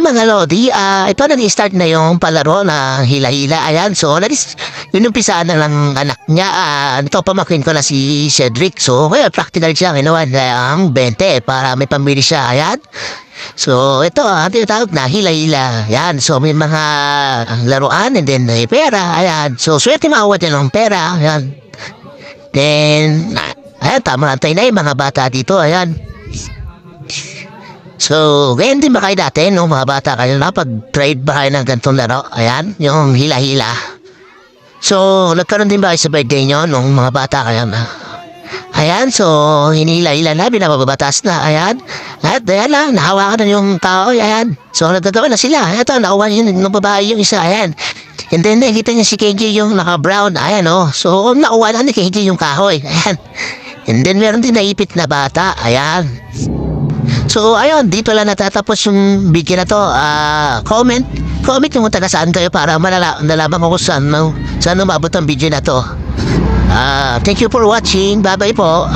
Okay mga Lodi, ah ito nag-start na yung palaro na hila-hila. Ayan, so nagis inumpisaan na ng anak niya. Ah, ito pamakin ko na si Cedric. So, kaya practical siya. Ginawa niya ang 20 para may pambili siya. Ayan. So, ito, ang tinatawag na hila-hila. Ayan, so may mga laruan and then may pera. Ayan, so swerte makuha din ng pera. Ayan. Then, ah, ayan, tama tayo na yung mga bata dito. Ayan. So, ganyan din ba kayo dati, no, mga bata kayo, napag-trade ba kayo ng ganitong laro? Ayan, yung hila-hila. So, nagkaroon din ba kayo sa birthday nyo nung mga bata kayo na? Ayan, so, hinihila-hila na, binababatas na, ayan. At, ayan na, nahawakan na yung tao, ayan. So, nagkagawa na sila. Ito, nakuha yun, ng babae yung isa, ayan. And then, nakita niya si KJ yung naka-brown, ayan, oh. So, nakuha na ni KJ yung kahoy, ayan. And then, meron din naipit na bata, ayan. So, ayun, dito lang natatapos yung video na to. Ah, comment, comment yung taga saan kayo para malala, nalaman ko kung saan, saan umabot ang video na to. Ah, thank you for watching. Bye-bye po.